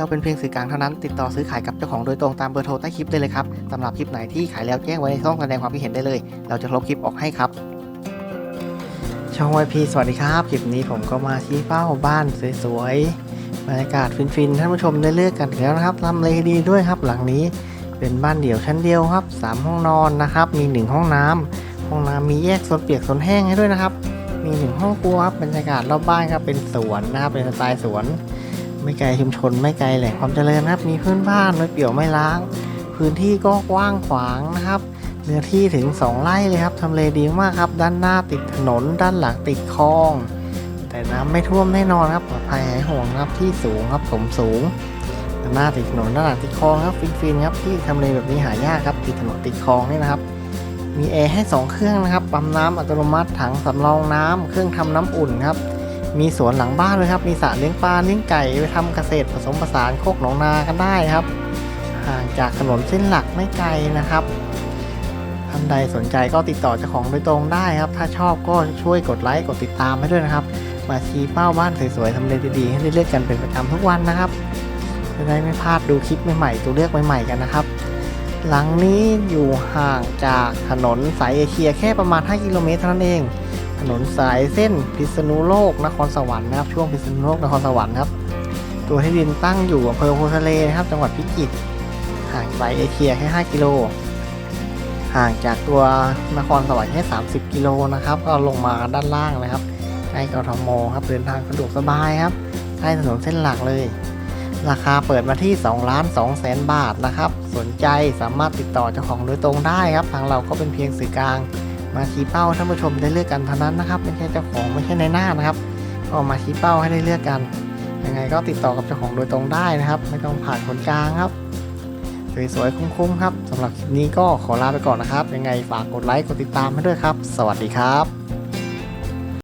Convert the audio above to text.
เราเป็นเพียงสื่อกลางเท่านั้น ติดต่อซื้อขายกับเจ้าของโดยตรงตามเบอร์โทรใต้คลิปได้เลยครับสำหรับคลิปไหนที่ขายแล้วแจ้งไว้ในช่องแสดงความคิดเห็นได้เลย เราจะลบคลิปออกให้ครับ ช่องวพีสวัสดีครับ คลิปนี้ผมก็มาชี้เป้าบ้านสวยๆ บรรยากาศฟินๆ ท่านผู้ชมได้เลือกกันแล้วนะครับทำเลดีด้วยครับหลังนี้เป็นบ้านเดี่ยวชั้นเดียวครับสามห้องนอนนะครับ มีหนึ่งห้องน้ำห้องน้ำมีแยกโซนเปียกโซนแห้งให้ด้วยนะครับ มีหนึ่งห้องครัวครับ บรรยากาศรอบบ้านครับเป็นสวนนะครับ เป็นสไตล์สวน ไม่ไกลชุมชนไม่ไกลแหล่งความเจริญนะครับมีพื้นบ้านไม่เปี่ยวไม่ล้าง พื้นที่ก็กว้างขวางนะครับเนื้อที่ถึง 2ไร่เลยครับทำเลดีมากครับ ด้านหน้าติดถนน ด้านหลังติดคลอง แต่น้ำไม่ท่วมแน่นอนครับปลอดภัยหายห่วงครับที่สูงครับสมสูงด้านหน้าติดถนนด้านหลังติดคลองครับฟินๆครับที่ทำเลแบบนี้หายากครับติดถนนติดคลองนี่นะครับมีแอร์ให้ 2 เครื่องนะครับปั๊มน้ำอัตโนมัติถังสำรองน้ำเครื่องทำน้ำอุ่นครับ มีสวนหลังบ้านเลยครับ มีสระเลี้ยงปลาเลี้ยงไก่ไปทำเกษตรผสมผสานโคกหนองนากันได้ครับ ห่างจากถนนเส้นหลักไม่ไกลนะครับท่านใดสนใจก็ติดต่อเจ้าของโดยตรงได้ครับ ถ้าชอบก็ช่วยกดไลค์กดติดตามให้ด้วยนะครับ มาชี้เป้าบ้านสวยๆทำเลดีๆให้ได้เลือกกันเป็นประจำทุกวันนะครับจะได้ไม่พลาดดูคลิปใหม่ๆตัวเลือกใหม่ๆกันนะครับ หลังนี้อยู่ห่างจากถนนสายเอเชียแค่ประมาณ 5 กิโลเมตรเท่านั้นเอง ถนนสายเส้นพิษณุโลกนครสวรรค์นะครับ ช่วงพิษณุโลกนครสวรรค์ครับตัวที่ดินตั้งอยู่อำเภอโพทะเลนะครับ จังหวัดพิจิตรห่างสายเอเชียแค่ 5 กิโล ห่างจากตัวนครสวรรค์แค่ 30 กิโลนะครับ ก็ลงมาด้านล่างนะครับใกล้กทมครับเดินทางสะดวกสบายครับใกล้ถนนเส้นหลักเลย ราคาเปิดมาที่2ล้าน2แสนบาทนะครับ สนใจสามารถติดต่อเจ้าของโดยตรงได้ครับ ทางเราก็เป็นเพียงสื่อกลาง มาชี้เป้าท่านผู้ชมได้เลือกกันเท่านั้นนะครับ ไม่ใช่เจ้าของไม่ใช่ในหน้านะครับ ก็มาชี้เป้าให้ได้เลือกกันยังไงก็ติดต่อกับเจ้าของโดยตรงได้นะครับ ไม่ต้องผ่านคนกลางครับสวยๆคุ้มๆครับสำหรับคลิปนี้ก็ขอลาไปก่อนนะครับ ยังไงฝากกดไลค์กดติดตามให้ด้วยครับ สวัสดีครับ